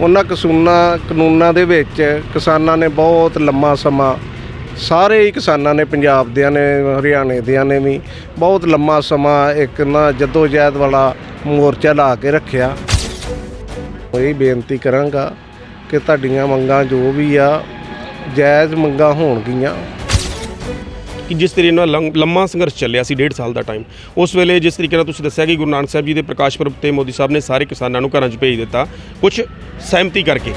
ਉਹਨਾਂ ਕਸੂਨਾ, ਕਾਨੂੰਨਾਂ ਦੇ ਵਿੱਚ ਕਿਸਾਨਾਂ ਨੇ ਬਹੁਤ ਲੰਮਾ ਸਮਾਂ, ਸਾਰੇ ਹੀ ਕਿਸਾਨਾਂ ਨੇ, ਪੰਜਾਬ ਦਿਆਂ ਨੇ, ਹਰਿਆਣੇ ਦਿਆਂ ਨੇ ਵੀ ਬਹੁਤ ਲੰਮਾ ਸਮਾਂ ਇੱਕ ਨਾ ਜਦੋਜਹਿਦ ਵਾਲਾ ਮੋਰਚਾ ਲਾ ਕੇ ਰੱਖਿਆ। ਇਹ ਬੇਨਤੀ ਕਰਾਂਗਾ ਕਿ ਤੁਹਾਡੀਆਂ ਮੰਗਾਂ ਜੋ ਵੀ ਆ, ਜਾਇਜ਼ ਮੰਗਾਂ ਹੋਣਗੀਆਂ। ਕਿ ਜਿਸ ਤਰੀਕੇ ਨਾਲ ਲੰਗ- ਲੰਮਾ ਸੰਘਰਸ਼ ਚੱਲਿਆ ਸੀ ਡੇਢ ਸਾਲ ਦਾ ਟਾਈਮ ਉਸ ਵੇਲੇ ਜਿਸ ਤਰੀਕੇ ਨਾਲ ਤੁਸੀਂ ਦੱਸਿਆ ਕਿ ਗੁਰੂ ਨਾਨਕ ਸਾਹਿਬ ਜੀ ਦੇ ਪ੍ਰਕਾਸ਼ ਪੁਰਬ ਤੇ ਮੋਦੀ ਸਾਹਿਬ ਨੇ ਸਾਰੇ ਕਿਸਾਨਾਂ ਨੂੰ ਘਰਾਂ 'ਚ ਭੇਜ ਦਿੱਤਾ ਕੁਝ ਸਹਿਮਤੀ ਕਰਕੇ?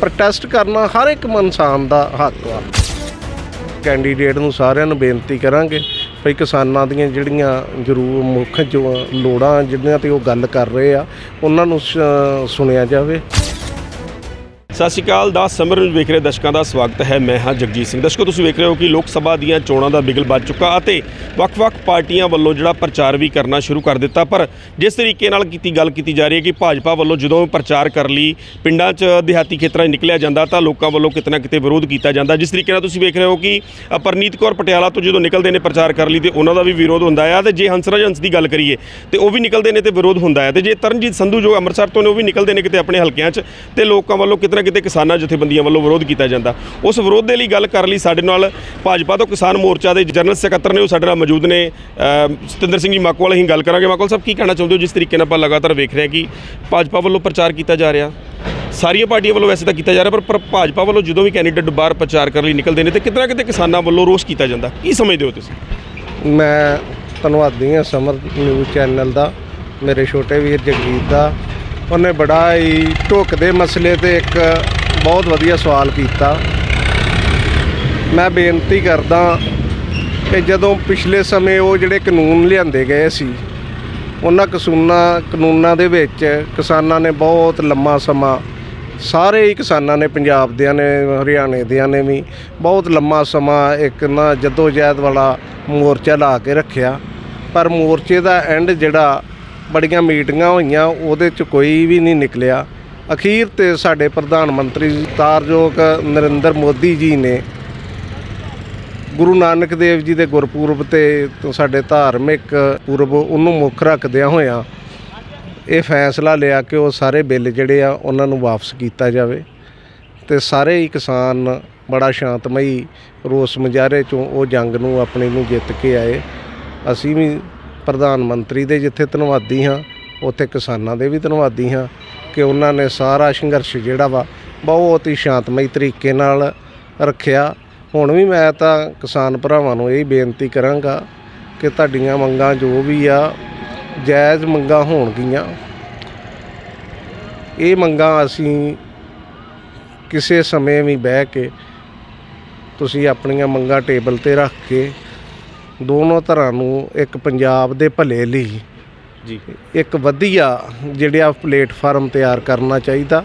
ਪ੍ਰੋਟੈਸਟ ਕਰਨਾ ਹਰ ਇੱਕ ਇਨਸਾਨ ਦਾ ਹੱਕ ਆ। ਕੈਂਡੀਡੇਟ ਨੂੰ ਸਾਰਿਆਂ ਨੂੰ ਬੇਨਤੀ ਕਰਾਂਗੇ ਭਈ ਕਿਸਾਨਾਂ ਦੀਆਂ ਜਿਹੜੀਆਂ ਜ਼ਰੂਰ ਮੁੱਖ ਜੋ ਲੋੜਾਂ ਜਿਹੜੀਆਂ ਤੇ ਉਹ ਗੱਲ ਕਰ ਰਹੇ ਆ, ਉਹਨਾਂ ਨੂੰ ਸ- ਸੁਣਿਆ ਜਾਵੇ। ਸਤਿ ਸ਼੍ਰੀ ਅਕਾਲ, ਦਾ ਸਮਰ ਨੂੰ ਵੇਖ ਰਹੇ ਦਰਸ਼ਕਾਂ ਦਾ ਸਵਾਗਤ ਹੈ। ਮੈਂ ਹਾਂ ਜਗਜੀਤ ਸਿੰਘ। ਦਰਸ਼ਕੋ, ਤੁਸੀਂ ਵੇਖ ਰਹੇ ਹੋ ਕਿ ਲੋਕ ਸਭਾ ਦੀਆਂ ਚੋਣਾਂ ਦਾ ਬਿਗਲ ਵੱਜ ਚੁੱਕਾ ਅਤੇ ਵੱਖ-ਵੱਖ ਪਾਰਟੀਆਂ ਵੱਲੋਂ ਜਿਹੜਾ ਪ੍ਰਚਾਰ ਵੀ ਕਰਨਾ ਸ਼ੁਰੂ ਕਰ ਦਿੱਤਾ। ਪਰ ਜਿਸ ਤਰੀਕੇ ਨਾਲ ਕੀਤੀ ਗੱਲ ਕੀਤੀ ਜਾ ਰਹੀ ਹੈ ਕਿ ਭਾਜਪਾ ਵੱਲੋਂ ਜਦੋਂ ਪ੍ਰਚਾਰ ਕਰ ਲਈ ਪਿੰਡਾਂ 'ਚ ਦਿਹਾਤੀ ਖੇਤਰਾਂ 'ਚ ਨਿਕਲਿਆ ਜਾਂਦਾ ਤਾਂ ਲੋਕਾਂ ਵੱਲੋਂ ਕਿਤੇ ਨਾ ਕਿਤੇ ਵਿਰੋਧ ਕੀਤਾ ਜਾਂਦਾ। ਜਿਸ ਤਰੀਕੇ ਨਾਲ ਤੁਸੀਂ ਵੇਖ ਰਹੇ ਹੋ ਕਿ ਪਰਨੀਤ ਕੌਰ ਪਟਿਆਲਾ ਤੋਂ ਜਦੋਂ ਨਿਕਲਦੇ ਨੇ ਪ੍ਰਚਾਰ ਕਰ ਲਈ ਤੇ ਉਹਨਾਂ ਦਾ ਵੀ ਵਿਰੋਧ ਹੁੰਦਾ ਆ ਤੇ ਜੇ ਹੰਸਰਾਜ ਹੰਸ ਦੀ ਗੱਲ ਕਰੀਏ ਤੇ ਉਹ ਵੀ ਨਿਕਲਦੇ ਨੇ ਤੇ ਵਿਰੋਧ ਹੁੰਦਾ ਹੈ ਤੇ ਜੇ ਤਰਨਜੀਤ ਸੰਧੂ ਜੋ ਅੰਮ੍ਰਿਤਸਰ ਤੋਂ ਨੇ ਉਹ ਵੀ ਨਿਕਲਦੇ ਨੇ ਕਿਤੇ ਆਪਣੇ ਹਲਕਿਆਂ 'ਚ ਤੇ ਲੋਕਾਂ ਵੱਲੋਂ ਕਿਤੇ ਨਾ ਕਿਤੇ ਕਿਸਾਨਾਂ ਜਥੇਬੰਦੀਆਂ ਵੱਲੋਂ ਵਿਰੋਧ ਕੀਤਾ ਜਾਂਦਾ। ਉਸ ਵਿਰੋਧ ਦੇ ਲਈ ਗੱਲ ਕਰਨ ਲਈ ਸਾਡੇ ਨਾਲ ਭਾਜਪਾ ਤੋਂ ਕਿਸਾਨ ਮੋਰਚਾ ਦੇ ਜਨਰਲ ਸਕੱਤਰ ਨੇ, ਉਹ ਸਾਡੇ ਨਾਲ ਮੌਜੂਦ ਨੇ। ਸਤਿੰਦਰ ਸਿੰਘ ਜੀ ਮਾਕੋਵਾਲ ਅਸੀਂ ਗੱਲ ਕਰਾਂਗੇ। ਮਾਕੋਵਾਲ ਸਾਹਿਬ, ਕੀ ਕਹਿਣਾ ਚਾਹੁੰਦੇ ਹੋ? ਜਿਸ ਤਰੀਕੇ ਨਾਲ ਆਪਾਂ ਲਗਾਤਾਰ ਵੇਖ ਰਹੇ ਹਾਂ ਕਿ ਭਾਜਪਾ ਵੱਲੋਂ ਪ੍ਰਚਾਰ ਕੀਤਾ ਜਾ ਰਿਹਾ। ਸਾਰੀਆਂ ਪਾਰਟੀਆਂ ਵੱਲੋਂ ਵੈਸੇ ਤਾਂ ਕੀਤਾ ਜਾ ਰਿਹਾ, ਪਰ ਭਾਜਪਾ ਵੱਲੋਂ ਜਦੋਂ ਵੀ ਕੈਂਡੀਡੇਟ ਬਾਹਰ ਪ੍ਰਚਾਰ ਕਰਨ ਲਈ ਨਿਕਲਦੇ ਨੇ, ਤੇ ਕਿਤੇ ਨਾ ਕਿਤੇ ਕਿਸਾਨਾਂ ਵੱਲੋਂ ਰੋਸ ਕੀਤਾ ਜਾਂਦਾ। ਕੀ ਸਮਝਦੇ ਹੋ ਤੁਸੀਂ? ਮੈਂ ਧੰਨਵਾਦੀ ਹਾਂ ਸਮਰ ਨਿਊਜ਼ ਚੈਨਲ ਦਾ, ਮੇਰੇ ਛੋਟੇ ਵੀਰ ਜਗਜੀਤ ਦਾ ਉਹਨੇ ਬੜਾ ਹੀ ਢੁੱਕਦੇ ਮਸਲੇ ਤੇ ਇੱਕ ਬਹੁਤ ਵਧੀਆ ਸਵਾਲ ਕੀਤਾ। ਮੈਂ ਬੇਨਤੀ ਕਰਦਾ ਕਿ ਜਦੋਂ ਪਿਛਲੇ ਸਮੇਂ ਉਹ ਜਿਹੜੇ ਕਾਨੂੰਨ ਲਿਆਂਦੇ ਗਏ ਸੀ, ਉਹਨਾਂ ਕਸੂਨਾ, ਕਾਨੂੰਨਾਂ ਦੇ ਵਿੱਚ ਕਿਸਾਨਾਂ ਨੇ ਬਹੁਤ ਲੰਮਾ ਸਮਾਂ, ਸਾਰੇ ਹੀ ਕਿਸਾਨਾਂ ਨੇ, ਪੰਜਾਬ ਦਿਆਂ ਨੇ, ਹਰਿਆਣੇ ਦਿਆਂ ਨੇ ਵੀ ਬਹੁਤ ਲੰਮਾ ਸਮਾਂ ਇੱਕ ਨਾ ਜਦੋਜਹਿਦ ਵਾਲਾ ਮੋਰਚਾ ਲਾ ਕੇ ਰੱਖਿਆ। ਪਰ ਮੋਰਚੇ ਦਾ ਐਂਡ ਜਿਹੜਾ ਬੜੀਆਂ ਮੀਟਿੰਗਾਂ ਹੋਈਆਂ, ਉਹਦੇ 'ਚ ਕੋਈ ਵੀ ਨਹੀਂ ਨਿਕਲਿਆ। ਅਖੀਰ ਤੇ ਸਾਡੇ ਪ੍ਰਧਾਨ ਮੰਤਰੀ ਤਾਰਯੋਗ ਨਰਿੰਦਰ ਮੋਦੀ ਜੀ ਨੇ ਗੁਰੂ ਨਾਨਕ ਦੇਵ ਜੀ ਦੇ ਗੁਰਪੁਰਬ ਤੇ ਸਾਡੇ ਧਾਰਮਿਕ ਪੁਰਬ ਉਹਨੂੰ ਮੁੱਖ ਰੱਖਦਿਆਂ ਹੋਇਆਂ ਇਹ ਫੈਸਲਾ ਲਿਆ ਕਿ ਉਹ ਸਾਰੇ ਬਿੱਲ ਜਿਹੜੇ ਆ ਉਹਨਾਂ ਨੂੰ ਵਾਪਸ ਕੀਤਾ ਜਾਵੇ। ਤੇ ਸਾਰੇ ਹੀ ਕਿਸਾਨ ਬੜਾ ਸ਼ਾਂਤਮਈ ਰੋਸ ਮੁਜ਼ਾਹਰੇ ਚੋਂ ਉਹ ਜੰਗ ਨੂੰ, ਆਪਣੀ ਨੂੰ ਜਿੱਤ ਕੇ ਆਏ। ਅਸੀਂ ਵੀ ਪ੍ਰਧਾਨ ਮੰਤਰੀ ਦੇ ਜਿੱਥੇ ਧੰਨਵਾਦੀ ਹਾਂ, ਉੱਥੇ ਕਿਸਾਨਾਂ ਦੇ ਵੀ ਧੰਨਵਾਦੀ ਹਾਂ ਕਿ ਉਹਨਾਂ ਨੇ ਸਾਰਾ ਸੰਘਰਸ਼ ਜਿਹੜਾ ਵਾ ਬਹੁਤ ਹੀ ਸ਼ਾਂਤਮਈ ਤਰੀਕੇ ਨਾਲ ਰੱਖਿਆ। ਹੁਣ ਵੀ ਮੈਂ ਤਾਂ ਕਿਸਾਨ ਭਰਾਵਾਂ ਨੂੰ ਇਹ ਬੇਨਤੀ ਕਰਾਂਗਾ ਕਿ ਤੁਹਾਡੀਆਂ ਮੰਗਾਂ ਜੋ ਵੀ ਆ, ਜਾਇਜ਼ ਮੰਗਾਂ ਹੋਣਗੀਆਂ। ਇਹ ਮੰਗਾਂ ਅਸੀਂ ਕਿਸੇ ਸਮੇਂ ਵੀ ਬਹਿ ਕੇ ਤੁਸੀਂ ਆਪਣੀਆਂ ਮੰਗਾਂ ਟੇਬਲ ਤੇ ਰੱਖ ਕੇ ਦੋਨੋਂ ਧਰਾਂ ਨੂੰ ਇੱਕ ਪੰਜਾਬ ਦੇ ਭਲੇ ਲਈ ਜੀ। ਇੱਕ ਵਧੀਆ ਜਿਹੜਾ ਪਲੇਟਫਾਰਮ ਤਿਆਰ ਕਰਨਾ ਚਾਹੀਦਾ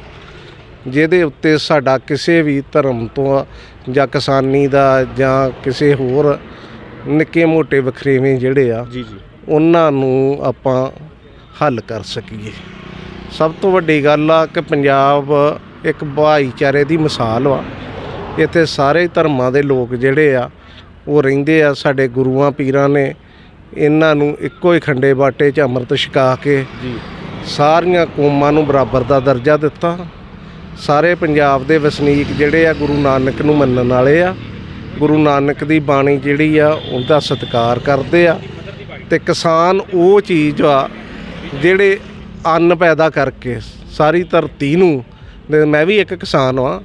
ਜਿਹਦੇ ਉੱਤੇ ਸਾਡਾ ਕਿਸੇ ਵੀ ਧਰਮ ਤੋਂ ਜਾਂ ਕਿਸਾਨੀ ਦਾ ਜਾਂ ਕਿਸੇ ਹੋਰ ਨਿੱਕੇ ਮੋਟੇ ਵਖਰੇਵੇਂ ਜਿਹੜੇ ਆ ਜੀ ਜੀ। ਉਹਨਾਂ ਨੂੰ ਆਪਾਂ ਹੱਲ ਕਰ ਸਕੀਏ। ਸਭ ਤੋਂ ਵੱਡੀ ਗੱਲ ਆ ਕਿ ਪੰਜਾਬ ਇੱਕ ਭਾਈਚਾਰੇ ਦੀ ਮਿਸਾਲ ਵਾ। ਇੱਥੇ ਸਾਰੇ ਧਰਮਾਂ ਦੇ ਲੋਕ ਜਿਹੜੇ ਆ ਉਹ ਰਹਿੰਦੇ ਆ ਸਾਡੇ ਗੁਰੂਆਂ ਪੀਰਾਂ ਨੇ ਇਹਨਾਂ ਨੂੰ ਇੱਕੋ ਹੀ ਖੰਡੇ ਬਾਟੇ 'ਚ ਅੰਮ੍ਰਿਤ ਛਕਾ ਕੇ ਜੀ। ਸਾਰੀਆਂ ਕੌਮਾਂ ਨੂੰ ਬਰਾਬਰ ਦਾ ਦਰਜਾ ਦਿੱਤਾ। ਸਾਰੇ ਪੰਜਾਬ ਦੇ ਵਸਨੀਕ ਜਿਹੜੇ ਆ ਗੁਰੂ ਨਾਨਕ ਨੂੰ ਮੰਨਣ ਵਾਲੇ ਆ। ਗੁਰੂ ਨਾਨਕ ਦੀ ਬਾਣੀ ਜਿਹੜੀ ਆ ਉਹਦਾ ਸਤਿਕਾਰ ਕਰਦੇ ਆ। ਤੇ ਕਿਸਾਨ ਉਹ ਚੀਜ਼ ਆ ਜਿਹੜੇ ਅੰਨ ਪੈਦਾ ਕਰਕੇ ਸਾਰੀ ਧਰਤੀ ਨੂੰ ਮੈਂ ਵੀ ਇੱਕ ਕਿਸਾਨ ਵਾਂ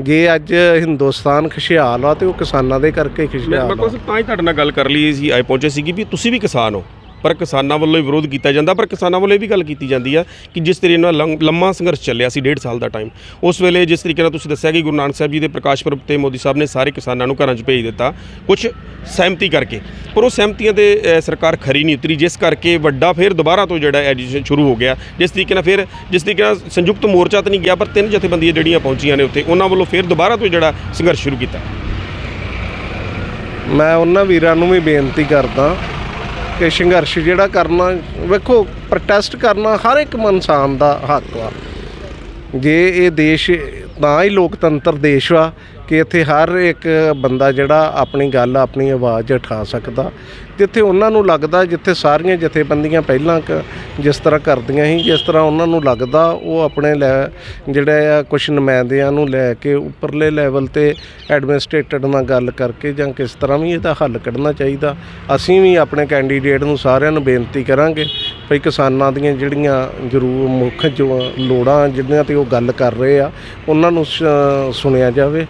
ਜੇ ਅੱਜ ਹਿੰਦੁਸਤਾਨ ਖੁਸ਼ਹਾਲ ਆ ਤੇ ਉਹ ਕਿਸਾਨਾਂ ਦੇ ਕਰਕੇ ਖੁਸ਼ਹਾਲ ਮੈਂ ਆ। ਤਾਂ ਹੀ ਤੁਹਾਡੇ ਨਾਲ ਗੱਲ ਕਰ ਲਈ ਸੀ ਆਏ ਪਹੁੰਚੇ ਸੀ ਕਿ ਵੀ ਤੁਸੀਂ ਵੀ ਕਿਸਾਨ ਹੋ। ਪਰ ਕਿਸਾਨਾਂ ਵੱਲੋਂ ਹੀ ਵਿਰੋਧ ਕੀਤਾ ਜਾਂਦਾ ਪਰ ਕਿਸਾਨਾਂ ਵੱਲੋਂ ਇਹ ਵੀ ਗੱਲ ਕੀਤੀ ਜਾਂਦੀ ਆ ਕਿ ਜਿਸ ਤਰੀਕੇ ਨਾਲ ਲੰਗ- ਲੰਮਾ ਸੰਘਰਸ਼ ਚੱਲਿਆ ਸੀ ਡੇਢ ਸਾਲ ਦਾ ਟਾਈਮ ਉਸ ਵੇਲੇ ਜਿਸ ਤਰੀਕੇ ਨਾਲ ਤੁਸੀਂ ਦੱਸਿਆ ਕਿ ਗੁਰੂ ਨਾਨਕ ਸਾਹਿਬ ਜੀ ਦੇ ਪ੍ਰਕਾਸ਼ ਪੁਰਬ ਤੇ ਮੋਦੀ ਸਾਹਿਬ ਨੇ ਸਾਰੇ ਕਿਸਾਨਾਂ ਨੂੰ ਘਰਾਂ 'ਚ ਭੇਜ ਦਿੱਤਾ ਕੁਝ ਸਹਿਮਤੀ ਕਰਕੇ। ਪਰ ਉਹ ਸਹਿਮਤੀਆਂ 'ਤੇ ਅ, ਸਰਕਾਰ ਖਰੀ ਨਹੀਂ ਉਤਰੀ ਜਿਸ ਕਰਕੇ ਵੱਡਾ ਫਿਰ ਦੁਬਾਰਾ ਤੋਂ ਜਿਹੜਾ ਐਜੀਟੇਸ਼ਨ ਸ਼ੁਰੂ ਹੋ ਗਿਆ। ਜਿਸ ਤਰੀਕੇ ਨਾਲ ਫਿਰ ਜਿਸ ਤਰੀਕੇ ਨਾਲ ਸੰਯੁਕਤ ਮੋਰਚਾ ਤਾਂ ਨਹੀਂ ਗਿਆ ਪਰ ਤਿੰਨ ਜਥੇਬੰਦੀਆਂ ਜਿਹੜੀਆਂ ਪਹੁੰਚੀਆਂ ਨੇ ਉੱਥੇ ਉਹਨਾਂ ਵੱਲੋਂ ਫਿਰ ਦੁਬਾਰਾ ਤੋਂ ਜਿਹੜਾ ਸੰਘਰਸ਼ ਸ਼ੁਰੂ ਕੀਤਾ। ਮੈਂ ਉਹਨਾਂ ਵੀਰਾਂ ਨੂੰ ਵੀ ਬੇਨਤੀ ਕਰਦਾ ਕਿ ਸੰਘਰਸ਼ ਜਿਹੜਾ ਕਰਨਾ, ਵੇਖੋ ਪ੍ਰੋਟੈਸਟ ਕਰਨਾ ਹਰ ਇੱਕ ਇਨਸਾਨ ਦਾ ਹੱਕ ਆ ਜੇ ਇਹ ਦੇਸ਼ ਤਾਂ ਹੀ ਲੋਕਤੰਤਰ ਦੇਸ਼ ਵਾ ਕਿ ਇੱਥੇ ਹਰ ਇੱਕ ਬੰਦਾ ਜਿਹੜਾ ਆਪਣੀ ਗੱਲ, ਆਪਣੀ ਆਵਾਜ਼ ਉਠਾ ਸਕਦਾ। ਜਿੱਥੇ ਉਹਨਾਂ ਨੂੰ ਲੱਗਦਾ, ਜਿੱਥੇ ਸਾਰੀਆਂ ਜਥੇਬੰਦੀਆਂ ਪਹਿਲਾਂ ਕ- ਜਿਸ ਤਰ੍ਹਾਂ ਕਰਦੀਆਂ ਸੀ, ਜਿਸ ਤਰ੍ਹਾਂ ਉਹਨਾਂ ਨੂੰ ਲੱਗਦਾ, ਉਹ ਆਪਣੇ ਲੈ ਜਿਹੜੇ ਆ ਕੁਝ ਨੁਮਾਇੰਦਿਆਂ ਨੂੰ ਲੈ ਕੇ ਉੱਪਰਲੇ ਲੈਵਲ ਤੇ ਐਡਮਿਨਿਸਟ੍ਰੇਟਰ ਨਾਲ ਗੱਲ ਕਰਕੇ ਜਾਂ ਕਿਸ ਤਰ੍ਹਾਂ ਵੀ ਇਹਦਾ ਹੱਲ ਕੱਢਣਾ ਚਾਹੀਦਾ। ਅਸੀਂ ਵੀ ਆਪਣੇ ਕੈਂਡੀਡੇਟ ਨੂੰ ਸਾਰਿਆਂ ਨੂੰ ਬੇਨਤੀ ਕਰਾਂਗੇ ਭਈ ਕਿਸਾਨਾਂ ਦੀਆਂ ਜਿਹੜੀਆਂ ਜ਼ਰੂਰ ਮੁੱਖ ਜੋ ਲੋੜਾਂ ਜਿਹੜੀਆਂ ਤੇ ਉਹ ਗੱਲ ਕਰ ਰਹੇ ਆ, ਉਹਨਾਂ ਉਹਨਾਂ ਨੂੰ ਸੁਣਿਆ ਜਾਵੇ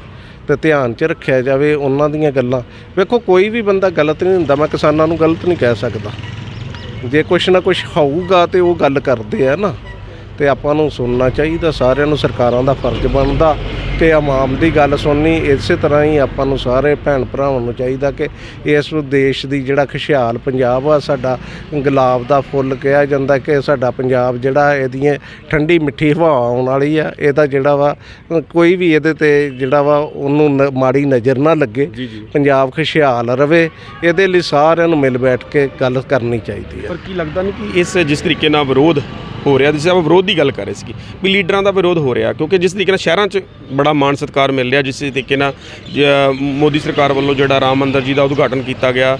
ਤੇ ਧਿਆਨ 'ਚ ਰੱਖਿਆ ਜਾਵੇ ਉਹਨਾਂ ਦੀਆਂ ਗੱਲਾਂ। ਵੇਖੋ, ਕੋਈ ਵੀ ਬੰਦਾ ਗਲਤ ਨਹੀਂ ਹੁੰਦਾ, ਮੈਂ ਕਿਸਾਨਾਂ ਨੂੰ ਗਲਤ ਨਹੀਂ ਕਹਿ ਸਕਦਾ। ਜੇ ਕੁਛ ਨਾ ਕੁਛ ਹੋਊਗਾ ਤੇ ਉਹ ਗੱਲ ਕਰਦੇ ਆ ਨਾ। ਤੇ ਆਪਾਂ ਨੂੰ ਸੁਣਨਾ ਚਾਹੀਦਾ ਸਾਰਿਆਂ ਨੂੰ ਸਰਕਾਰਾਂ ਦਾ ਫਰਜ਼ ਬਣਦਾ। ਕਿ ਆਵਾਮ ਦੀ ਗੱਲ ਸੁਣਨੀ ਇਸੇ ਤਰ੍ਹਾਂ ਹੀ ਆਪਾਂ ਨੂੰ ਸਾਰੇ ਭੈਣ ਭਰਾਵਾਂ ਨੂੰ ਚਾਹੀਦਾ ਕਿ ਇਸ ਦੇਸ਼ ਦੀ ਜਿਹੜਾ ਖੁਸ਼ਹਾਲ ਪੰਜਾਬ ਆ ਸਾਡਾ ਗੁਲਾਬ ਦਾ ਫੁੱਲ ਕਿਹਾ ਜਾਂਦਾ ਕਿ ਸਾਡਾ ਪੰਜਾਬ ਜਿਹੜਾ ਇਹਦੀਆਂ ਠੰਡੀ ਮਿੱਠੀ ਹਵਾ ਆਉਣ ਵਾਲੀ ਆ ਇਹਦਾ ਜਿਹੜਾ ਵਾ ਕੋਈ ਵੀ ਇਹਦੇ ਤੇ ਜਿਹੜਾ ਵਾ ਉਹਨੂੰ ਮਾੜੀ ਨਜ਼ਰ ਨਾ ਲੱਗੇ। ਪੰਜਾਬ ਖੁਸ਼ਹਾਲ ਰਵੇ ਇਹਦੇ ਲਈ ਸਾਰਿਆਂ ਨੂੰ ਮਿਲ ਬੈਠ ਕੇ ਗੱਲ ਕਰਨੀ ਚਾਹੀਦੀ ਹੈ ਪਰ ਕੀ ਲੱਗਦਾ ਨਹੀਂ ਕਿ ਇਸ ਜਿਸ ਤਰੀਕੇ ਨਾਲ ਵਿਰੋਧ ਹੋ ਰਿਹਾ ਜਿਸ ਆਪਾਂ ਵਿਰੋਧ ਦੀ ਗੱਲ ਕਰ ਰਹੇ ਸੀ ਵੀ ਲੀਡਰਾਂ ਦਾ ਵਿਰੋਧ ਹੋ ਰਿਹਾ, ਕਿਉਂਕਿ ਜਿਸ ਤਰੀਕੇ ਨਾਲ ਸ਼ਹਿਰਾਂ 'ਚ ਬੜਾ ਮਾਣ ਸਤਿਕਾਰ ਮਿਲ ਰਿਹਾ, ਜਿਸ ਤਰੀਕੇ ਨਾਲ ਜ- ਮੋਦੀ ਸਰਕਾਰ ਵੱਲੋਂ ਜਿਹੜਾ ਰਾਮ ਮੰਦਰ ਜੀ ਦਾ ਉਦਘਾਟਨ ਕੀਤਾ ਗਿਆ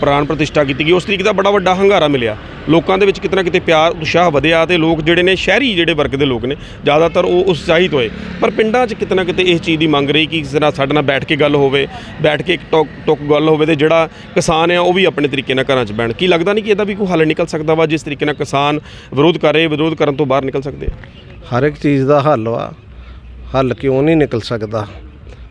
ਪ੍ਰਾਣ ਪ੍ਰਤਿਸ਼ਠਾ ਕੀਤੀ ਗਈ, ਉਸ ਤਰੀਕੇ ਦਾ ਬੜਾ ਵੱਡਾ ਹੰਗਾਰਾ ਮਿਲਿਆ। ਲੋਕਾਂ ਦੇ ਵਿੱਚ ਕਿਤਨਾ ਕਿਤੇ ਪਿਆਰ, ਉਤਸ਼ਾਹ ਵਧਿਆ ਤੇ ਲੋਕ ਜਿਹੜੇ ਨੇ, ਸ਼ਹਿਰੀ ਜਿਹੜੇ ਵਰਗ ਦੇ ਲੋਕ ਨੇ, ਜ਼ਿਆਦਾਤਰ ਉਹ ਉਤਸ਼ਾਹਿਤ ਹੋਏ ਪਰ ਪਿੰਡਾਂ 'ਚ ਕਿਤਨਾ ਕਿਤੇ ਇਸ ਚੀਜ਼ ਦੀ ਮੰਗ ਰਹੀ ਕਿ ਕਿਸੇ ਨਾਲ ਸਾਡੇ ਨਾਲ ਬੈਠ ਕੇ ਗੱਲ ਹੋਵੇ, ਬੈਠ ਕੇ ਇੱਕ ਟੋਕ ਟੋਕ ਗੱਲ ਹੋਵੇ ਤੇ ਜਿਹੜਾ ਕਿਸਾਨ ਆ ਉਹ ਵੀ ਆਪਣੇ ਤਰੀਕੇ ਨਾਲ ਘਰਾਂ 'ਚ ਬਹਿਣ। ਕੀ ਲੱਗਦਾ ਨਹੀਂ ਕਿ ਇਹਦਾ ਵੀ ਕੋਈ ਹੱਲ ਨਿਕਲ ਸਕਦਾ ਵਾ, ਜਿਸ ਤਰੀਕੇ ਨਾਲ ਕਿਸਾਨ ਵਿਰੋਧ ਕਰ ਰਹੇ, ਵਿਰੋਧ ਕਰਨ ਤੋਂ ਬਾਹਰ ਨਿਕਲ ਸਕਦੇ ਆ? ਹਰ ਇੱਕ ਚੀਜ਼ ਦਾ ਹੱਲ ਵਾ। ਹੱਲ ਕਿਉਂ ਨਹੀਂ ਨਿਕਲ ਸਕਦਾ?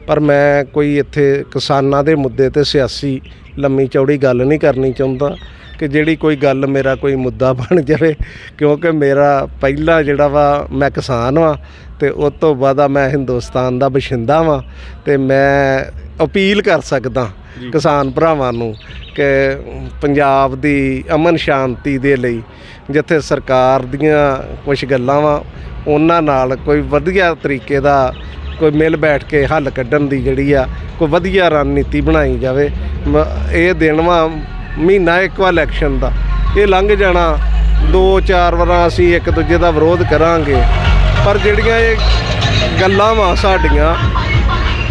ਪਰ ਮੈਂ ਕੋਈ ਇੱਥੇ ਕਿਸਾਨਾਂ ਦੇ ਮੁੱਦੇ ਤੇ ਸਿਆਸੀ ਲੰਮੀ ਚੌੜੀ ਗੱਲ ਨਹੀਂ ਕਰਨੀ ਚਾਹੁੰਦਾ। ਕਿ ਜਿਹੜੀ ਕੋਈ ਗੱਲ ਮੇਰਾ ਕੋਈ ਮੁੱਦਾ ਬਣ ਜਾਵੇ ਕਿਉਂਕਿ ਮੇਰਾ ਪਹਿਲਾ ਜਿਹੜਾ ਵਾ ਮੈਂ ਕਿਸਾਨ ਵਾਂ ਤੇ ਉਸ ਤੋਂ ਬਾਅਦ ਆ ਮੈਂ ਹਿੰਦੁਸਤਾਨ ਦਾ ਬਸ਼ਿੰਦਾ ਵਾਂ ਤੇ ਮੈਂ ਅਪੀਲ ਕਰ ਸਕਦਾ ਕਿਸਾਨ ਭਰਾਵਾਂ ਨੂੰ ਕਿ ਪੰਜਾਬ ਦੀ ਅਮਨ ਸ਼ਾਂਤੀ ਦੇ ਲਈ ਜਿੱਥੇ ਸਰਕਾਰ ਦੀਆਂ ਕੁਝ ਗੱਲਾਂ ਵਾ ਉਹਨਾਂ ਨਾਲ ਕੋਈ ਵਧੀਆ ਤਰੀਕੇ ਦਾ ਕੋਈ ਮਿਲ ਬੈਠ ਕੇ ਹੱਲ ਕੱਢਣ ਦੀ ਜਿਹੜੀ ਆ ਕੋਈ ਵਧੀਆ ਰਣਨੀਤੀ ਬਣਾਈ ਜਾਵੇ ਇਹ ਦਿਨ ਵਾ ਮਹੀਨਾ ਇੱਕ ਵਾ ਇਲੈਕਸ਼ਨ ਦਾ। ਇਹ ਲੰਘ ਜਾਣਾ ਦੋ ਚਾਰ ਵਾਰਾਂ ਅਸੀਂ ਇੱਕ ਦੂਜੇ ਦਾ ਵਿਰੋਧ ਕਰਾਂਗੇ। ਪਰ ਜਿਹੜੀਆਂ ਇਹ ਗੱਲਾਂ ਵਾ ਸਾਡੀਆਂ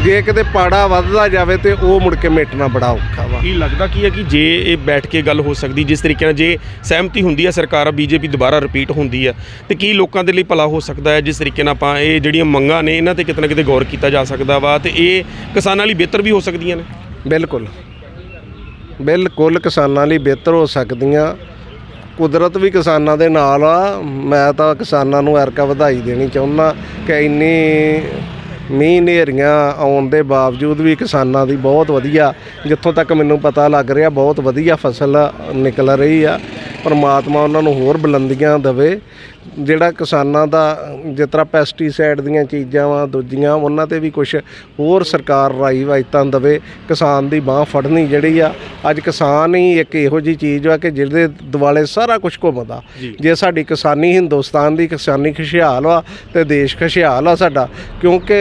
ਜੇ ਕਿਤੇ ਪਾੜਾ ਵੱਧਦਾ ਜਾਵੇ ਤੇ ਉਹ ਮੁੜ ਕੇ ਮਿਟਣਾ ਬੜਾ ਔਖਾ ਵਾ। ਕੀ ਲੱਗਦਾ ਕੀ ਹੈ ਕਿ ਜੇ ਇਹ ਬੈਠ ਕੇ ਗੱਲ ਹੋ ਸਕਦੀ ਜਿਸ ਤਰੀਕੇ ਨਾਲ ਜੇ ਸਹਿਮਤੀ ਹੁੰਦੀ ਹੈ ਸਰਕਾਰ ਬੀਜੇਪੀ ਦੁਬਾਰਾ ਰਿਪੀਟ ਹੁੰਦੀ ਹੈ ਤੇ ਕੀ ਲੋਕਾਂ ਦੇ ਲਈ ਭਲਾ ਹੋ ਸਕਦਾ ਹੈ ਜਿਸ ਤਰੀਕੇ ਨਾਲ ਆਪਾਂ ਇਹ ਜਿਹੜੀਆਂ ਮੰਗਾਂ ਨੇ ਇਹਨਾਂ ਤੇ ਕਿਤੇ ਨਾ ਕਿਤੇ ਗੌਰ ਕੀਤਾ ਜਾ ਸਕਦਾ ਵਾ ਤੇ ਇਹ ਕਿਸਾਨਾਂ ਲਈ ਬਿਹਤਰ ਵੀ ਹੋ ਸਕਦੀਆਂ ਨੇ? ਬਿਲਕੁਲ। ਬਿਲਕੁਲ ਕਿਸਾਨਾਂ ਲਈ ਬਿਹਤਰ ਹੋ ਸਕਦੀਆਂ। ਕੁਦਰਤ ਵੀ ਕਿਸਾਨਾਂ ਦੇ ਨਾਲ ਆ। ਮੈਂ ਤਾਂ ਕਿਸਾਨਾਂ ਨੂੰ ਐਰਕਾ ਵਧਾਈ ਦੇਣੀ ਚਾਹੁੰਦਾ ਕਿ ਇੰਨੀ ਮੀਂਹ ਹਨੇਰੀਆਂ ਆਉਣ ਦੇ ਬਾਵਜੂਦ ਵੀ ਕਿਸਾਨਾਂ ਦੀ ਬਹੁਤ ਵਧੀਆ, ਜਿੱਥੋਂ ਤੱਕ ਮੈਨੂੰ ਪਤਾ ਲੱਗ ਰਿਹਾ, ਬਹੁਤ ਵਧੀਆ ਫਸਲ ਨਿਕਲ ਰਹੀ ਆ। ਪਰਮਾਤਮਾ ਉਹਨਾਂ ਨੂੰ ਹੋਰ ਬੁਲੰਦੀਆਂ ਦੇਵੇ। ਜਿਹੜਾ ਕਿਸਾਨਾਂ ਦਾ ਜਿਸ ਤਰ੍ਹਾਂ ਪੈਸਟੀਸਾਈਡ ਦੀਆਂ ਚੀਜ਼ਾਂ ਵਾ ਦੂਜੀਆਂ ਉਹਨਾਂ ਤੇ ਵੀ ਕੁਝ ਹੋਰ ਸਰਕਾਰ ਰਾਈ ਵਾਇਤਾਂ ਦੇਵੇ। ਕਿਸਾਨ ਦੀ ਬਾਹ ਫੜਨੀ ਜਿਹੜੀ ਆ ਅੱਜ ਕਿਸਾਨ ਹੀ ਇੱਕ ਇਹੋ ਜੀ ਚੀਜ਼ ਵਾ ਕਿ ਜਿਹਦੇ ਦੁਆਲੇ ਸਾਰਾ ਕੁਝ ਘੁੰਮਦਾ। ਜੀ। ਜੇ ਸਾਡੀ ਕਿਸਾਨੀ ਹਿੰਦੁਸਤਾਨ ਦੀ ਕਿਸਾਨੀ ਖੁਸ਼ਹਾਲ ਵਾ ਤੇ ਦੇਸ਼ ਖੁਸ਼ਹਾਲ ਆ ਸਾਡਾ ਕਿਉਂਕਿ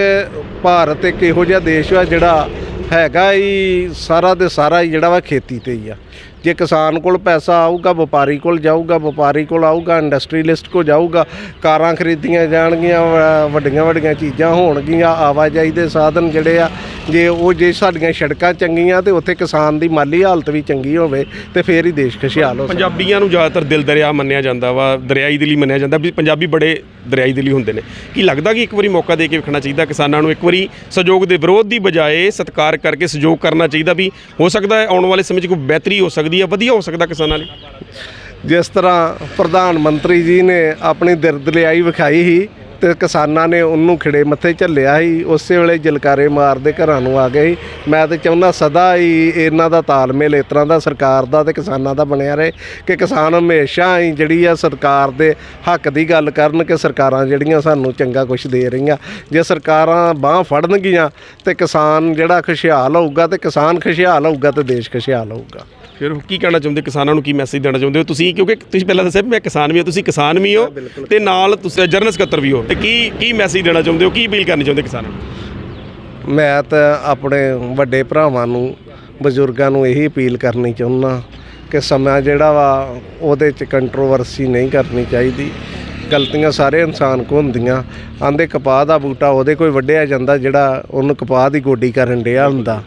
ਭਾਰਤ ਇੱਕ ਇਹੋ ਜਿਹਾ ਦੇਸ਼ ਵਾ ਜਿਹੜਾ ਹੈਗਾ ਹੀ ਸਾਰਾ ਦੇ ਸਾਰਾ ਜਿਹੜਾ ਵਾ ਖੇਤੀ ਤੇ ਹੀ ਆ। ਜੇ ਕਿਸਾਨ ਕੋਲ ਪੈਸਾ ਆਊਗਾ, ਵਪਾਰੀ ਕੋਲ ਜਾਊਗਾ, ਵਪਾਰੀ ਕੋਲ ਆਊਗਾ, ਇੰਡਸਟਰੀਲਿਸਟ ਕੋਲ ਜਾਊਗਾ, ਕਾਰਾਂ ਖਰੀਦੀਆਂ ਜਾਣਗੀਆਂ ਵੱਡੀਆਂ ਵੱਡੀਆਂ ਚੀਜ਼ਾਂ ਹੋਣਗੀਆਂ, ਆਵਾਜਾਈ ਦੇ ਸਾਧਨ ਜਿਹੜੇ ਆ ਜੇ ਉਹ ਜੇ ਸਾਡੀਆਂ ਸੜਕਾਂ ਚੰਗੀਆਂ ਤੇ ਉੱਥੇ ਕਿਸਾਨ ਦੀ ਮਾਲੀ ਹਾਲਤ ਵੀ ਚੰਗੀ ਹੋਵੇ ਤੇ ਫੇਰ ਹੀ ਦੇਸ਼ ਖੁਸ਼ਹਾਲ ਹੋ ਸਕਦਾ। ਪੰਜਾਬੀਆਂ ਨੂੰ ਜ਼ਿਆਦਾਤਰ ਦਿਲ ਦਰਿਆ ਮੰਨਿਆ ਜਾਂਦਾ ਵਾ ਦਰਿਆਈ ਦਿਲੀ ਮੰਨਿਆ ਜਾਂਦਾ ਵੀ ਪੰਜਾਬੀ ਬੜੇ ਦਰਿਆਈ ਦਿਲੀ ਹੁੰਦੇ ਨੇ। ਕੀ ਲੱਗਦਾ ਕਿ ਇੱਕ ਵਾਰੀ ਮੌਕਾ ਦੇ ਕੇ ਵੇਖਣਾ ਚਾਹੀਦਾ ਕਿਸਾਨਾਂ ਨੂੰ ਇੱਕ ਵਾਰੀ ਸਹਿਯੋਗ ਦੇ ਵਿਰੋਧ ਦੀ ਬਜਾਏ ਸਤਿਕਾਰ ਕਰਕੇ ਸਹਿਯੋਗ ਕਰਨਾ ਚਾਹੀਦਾ ਵੀ ਹੋ ਸਕਦਾ ਹੈ ਆਉਣ ਵਾਲੇ ਸਮੇਂ 'ਚ ਕੋਈ ਬਿਹਤਰੀ ਹੋ ਸਕਦੀ ਹੈ ਵਧੀਆ ਹੋ ਸਕਦਾ ਕਿਸਾਨਾਂ ਲਈ? ਜਿਸ ਤਰ੍ਹਾਂ ਪ੍ਰਧਾਨ ਮੰਤਰੀ ਜੀ ਨੇ ਆਪਣੀ ਦਿਰਦਲਿਆਈ ਵਿਖਾਈ ਸੀ ਤੇ ਕਿਸਾਨਾਂ ਨੇ ਉਹਨੂੰ ਖਿੜੇ ਮੱਥੇ ਝੱਲਿਆ ਸੀ, ਉਸੇ ਵੇਲੇ ਜਲਕਾਰੇ ਮਾਰਦੇ ਘਰਾਂ ਨੂੰ ਆ ਗਏ ਸੀ। ਮੈਂ ਤੇ ਚਾਹੁੰਦਾ ਸਦਾ ਹੀ ਇਹਨਾਂ ਦਾ ਤਾਲਮੇਲ ਇਸ ਤਰ੍ਹਾਂ ਦਾ ਸਰਕਾਰ ਦਾ ਤੇ ਕਿਸਾਨਾਂ ਦਾ ਬਣਿਆ ਰਹੇ ਕਿ ਕਿਸਾਨ ਹਮੇਸ਼ਾ ਹੀ ਜਿਹੜੀ ਆ ਸਰਕਾਰ ਦੇ ਹੱਕ ਦੀ ਗੱਲ ਕਰਨ ਕਿ ਸਰਕਾਰਾਂ ਜਿਹੜੀਆਂ ਸਾਨੂੰ ਚੰਗਾ ਕੁਝ ਦੇ ਰਹੀਆਂ। ਜੇ ਸਰਕਾਰਾਂ ਬਾਹ ਫੜਨਗੀਆਂ ਤੇ ਕਿਸਾਨ ਜਿਹੜਾ ਖੁਸ਼ਹਾਲ ਹੋਊਗਾ ਤੇ ਕਿਸਾਨ ਖੁਸ਼ਹਾਲ ਹੋਊਗਾ ਤੇ ਦੇਸ਼ ਖੁਸ਼ਹਾਲ ਹੋਊਗਾ। ਫਿਰ ਕੀ ਕਹਿਣਾ ਚਾਹੁੰਦੇ ਕਿਸਾਨਾਂ ਨੂੰ ਕੀ ਮੈਸੇਜ ਦੇਣਾ ਚਾਹੁੰਦੇ ਹੋ? ਤੁਸੀਂ ਕਿਉਂਕਿ ਤੁਸੀਂ ਪਹਿਲਾਂ ਦੱਸਿਆ ਵੀ ਮੈਂ ਕਿਸਾਨ ਵੀ ਹਾਂ ਤੁਸੀਂ ਕਿਸਾਨ ਵੀ ਹੋ ਤੇ ਨਾਲ ਤੁਸੀਂ ਜਰਨਲ ਸਕੱਤਰ ਵੀ ਹੋ। ਤੇ ਕੀ ਕੀ ਮੈਸੇਜ ਦੇਣਾ ਚਾਹੁੰਦੇ ਹੋ? ਕੀ ਅਪੀਲ ਕਰਨੀ ਚਾਹੁੰਦੇ ਕਿਸਾਨਾਂ ਨੂੰ? ਮੈਂ ਤਾਂ ਆਪਣੇ ਵੱਡੇ ਭਰਾਵਾਂ ਨੂੰ ਬਜ਼ੁਰਗਾਂ ਨੂੰ ਇਹੀ ਅਪੀਲ ਕਰਨੀ ਚਾਹੁੰਦਾ ਕਿ ਸਮਾਂ ਜਿਹੜਾ ਵਾ ਉਹਦੇ 'ਚ ਕੰਟਰੋਵਰਸੀ ਨਹੀਂ ਕਰਨੀ ਚਾਹੀਦੀ। ਗਲਤੀਆਂ ਸਾਰੇ ਇਨਸਾਨ ਕੋ ਹੁੰਦੀਆਂ। ਆਂਦੇ ਕਪਾਹ ਦਾ ਬੂਟਾ ਉਹਦੇ ਕੋਈ ਵੱਢਿਆ ਜਾਂਦਾ ਜਿਹੜਾ ਉਹਨੂੰ ਕਪਾਹ ਦੀ ਗੋਡੀ ਕਰਨ ਡਿਆ ਹੁੰਦਾ।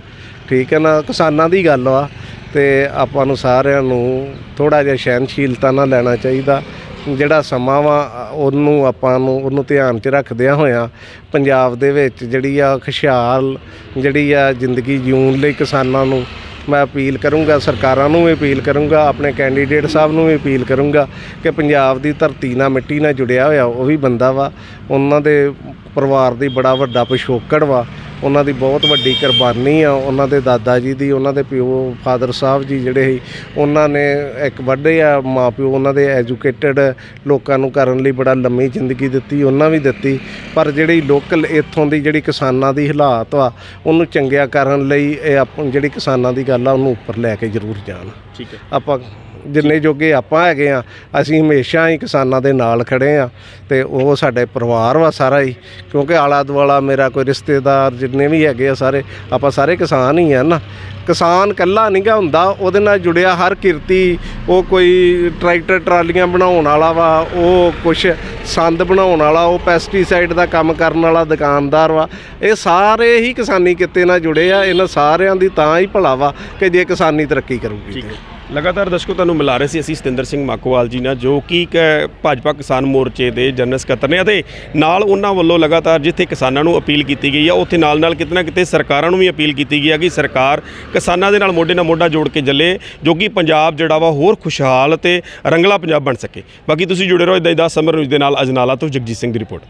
ਠੀਕ ਹੈ ਨਾ? ਕਿਸਾਨਾਂ ਦੀ ਗੱਲ ਆ ਤੇ ਆਪਾਂ ਨੂੰ ਸਾਰਿਆਂ ਨੂੰ ਥੋੜਾ ਜਿਹਾ ਸਹਿਨਸ਼ੀਲਤਾ ਨਾਲ ਲੈਣਾ ਚਾਹੀਦਾ। ਜਿਹੜਾ ਸਮਾਂ ਵਾ, ਉਹਨੂੰ ਆਪਾਂ ਨੂੰ, ਉਹਨੂੰ ਧਿਆਨ 'ਚ ਰੱਖਦਿਆਂ ਹੋਇਆਂ ਪੰਜਾਬ ਦੇ ਵਿੱਚ ਜਿਹੜੀ ਆ ਖੁਸ਼ਹਾਲ, ਜਿਹੜੀ ਆ ਜ਼ਿੰਦਗੀ ਜਿਉਣ ਲਈ ਕਿਸਾਨਾਂ ਨੂੰ ਮੈਂ ਅਪੀਲ ਕਰੂੰਗਾ, ਸਰਕਾਰਾਂ ਨੂੰ ਵੀ ਅਪੀਲ ਕਰੂੰਗਾ, ਆਪਣੇ ਕੈਂਡੀਡੇਟ ਸਾਹਿਬ ਨੂੰ ਵੀ ਅਪੀਲ ਕਰੂੰਗਾ ਕਿ ਪੰਜਾਬ ਦੀ ਧਰਤੀ ਨਾਲ ਮਿੱਟੀ ਨਾਲ ਜੁੜਿਆ ਹੋਇਆ ਉਹ ਵੀ ਬੰਦਾ ਵਾ। ਉਹਨਾਂ ਦੇ ਪਰਿਵਾਰ ਦੀ ਬੜਾ ਵੱਡਾ ਪਿਛੋਕੜ ਵਾ। ਉਹਨਾਂ ਦੀ ਬਹੁਤ ਵੱਡੀ ਕੁਰਬਾਨੀ ਆ। ਉਹਨਾਂ ਦੇ ਦਾਦਾ ਜੀ ਦੀ ਉਹਨਾਂ ਦੇ ਪਿਓ ਫਾਦਰ ਸਾਹਿਬ ਜੀ ਜਿਹੜੇ ਸੀ ਉਹਨਾਂ ਨੇ ਇੱਕ ਵੱਡੇ ਆ ਮਾਪਿਓ ਉਹਨਾਂ ਦੇ ਐਜੂਕੇਟਡ ਲੋਕਾਂ ਨੂੰ ਕਰਨ ਲਈ ਬੜਾ ਲੰਮੀ ਜ਼ਿੰਦਗੀ ਦਿੱਤੀ ਉਹਨਾਂ ਵੀ ਦਿੱਤੀ। ਪਰ ਜਿਹੜੀ ਲੋਕਲ ਇੱਥੋਂ ਦੀ ਜਿਹੜੀ ਕਿਸਾਨਾਂ ਦੀ ਹਾਲਾਤ ਵਾ ਉਹਨੂੰ ਚੰਗਿਆ ਕਰਨ ਲਈ ਇਹ ਆਪ ਜਿਹੜੀ ਕਿਸਾਨਾਂ ਦੀ ਗੱਲ ਆ ਉਹਨੂੰ ਉੱਪਰ ਲੈ ਕੇ ਜ਼ਰੂਰ ਜਾਣ। ਠੀਕ ਹੈ। ਆਪਾਂ ਜਿੰਨੇ ਜੋਗੇ ਆਪਾਂ ਹੈਗੇ ਆ, ਅਸੀਂ ਹਮੇਸ਼ਾ ਹੀ ਕਿਸਾਨਾਂ ਦੇ ਨਾਲ ਖੜੇ ਆ ਤੇ ਉਹ ਸਾਡੇ ਪਰਿਵਾਰ ਵਾ ਸਾਰਾ ਹੀ, ਕਿਉਂਕਿ ਆਲਾ ਦੁਆਲਾ ਮੇਰਾ ਕੋਈ ਰਿਸ਼ਤੇਦਾਰ ਜਿੰਨੇ ਵੀ ਹੈਗੇ ਆ ਸਾਰੇ, ਆਪਾਂ ਸਾਰੇ ਕਿਸਾਨ ਹੀ ਆ ਨਾ। ਕਿਸਾਨ ਕੱਲਾ ਨਹੀਂਗਾ ਹੁੰਦਾ, ਉਹਦੇ ਨਾਲ ਜੁੜਿਆ ਹਰ ਕਿਰਤੀ, ਉਹ ਕੋਈ ਟਰੈਕਟਰ ਟਰਾਲੀਆਂ ਬਣਾਉਣ ਵਾਲਾ ਵਾ, ਉਹ ਕੁਛ ਸੰਦ ਬਣਾਉਣ ਵਾਲਾ, ਉਹ ਪੈਸਟੀਸਾਈਡ ਦਾ ਕੰਮ ਕਰਨ ਵਾਲਾ ਦੁਕਾਨਦਾਰ ਵਾ, ਇਹ ਸਾਰੇ ਹੀ ਕਿਸਾਨੀ ਕਿੱਤੇ ਨਾਲ ਜੁੜੇ ਆ, ਇਹਨਾਂ ਸਾਰਿਆਂ ਦੀ ਤਾਂ ਹੀ ਭਲਾ ਵਾ ਕਿ ਜੇ ਕਿਸਾਨੀ ਤਰੱਕੀ ਕਰੂਗੀ ਲਗਾਤਾਰ ਦਰਸ਼ਕੋ, ਤੁਹਾਨੂੰ ਮਿਲਾ ਰਹੇ ਸੀ ਅਸੀਂ ਸਤਿੰਦਰ ਸਿੰਘ ਮਾਕੋਵਾਲ ਜੀ ਨਾਲ, ਜੋ ਕਿ ਇੱਕ ਭਾਜਪਾ ਕਿਸਾਨ ਮੋਰਚੇ ਦੇ ਜਨਰਲ ਸਕੱਤਰ ਨੇ ਅਤੇ ਨਾਲ ਉਹਨਾਂ ਵੱਲੋਂ ਲਗਾਤਾਰ ਜਿੱਥੇ ਕਿਸਾਨਾਂ ਨੂੰ ਅਪੀਲ ਕੀਤੀ ਗਈ ਆ, ਉੱਥੇ ਨਾਲ ਨਾਲ ਕਿਤੇ ਨਾ ਕਿਤੇ ਸਰਕਾਰਾਂ ਨੂੰ ਵੀ ਅਪੀਲ ਕੀਤੀ ਗਈ ਆ ਕਿ ਸਰਕਾਰ ਕਿਸਾਨਾਂ ਦੇ ਨਾਲ ਮੋਢੇ ਨਾਲ ਮੋਢਾ ਜੋੜ ਕੇ ਚੱਲੇ, ਜੋ ਕਿ ਪੰਜਾਬ ਜਿਹੜਾ ਵਾ ਹੋਰ ਖੁਸ਼ਹਾਲ ਤੇ ਰੰਗਲਾ ਪੰਜਾਬ ਬਣ ਸਕੇ। ਬਾਕੀ ਤੁਸੀਂ ਜੁੜੇ ਰਹੋ ਇਦਾਂ ਹੀ ਦਾ ਸਮਰ ਨਿਊਜ਼ ਦੇ ਨਾਲ ਅਜਨਾਲਾ ਤੋਂ ਜਗਜੀਤ ਸਿੰਘ ਦੀ ਰਿਪੋਰਟ।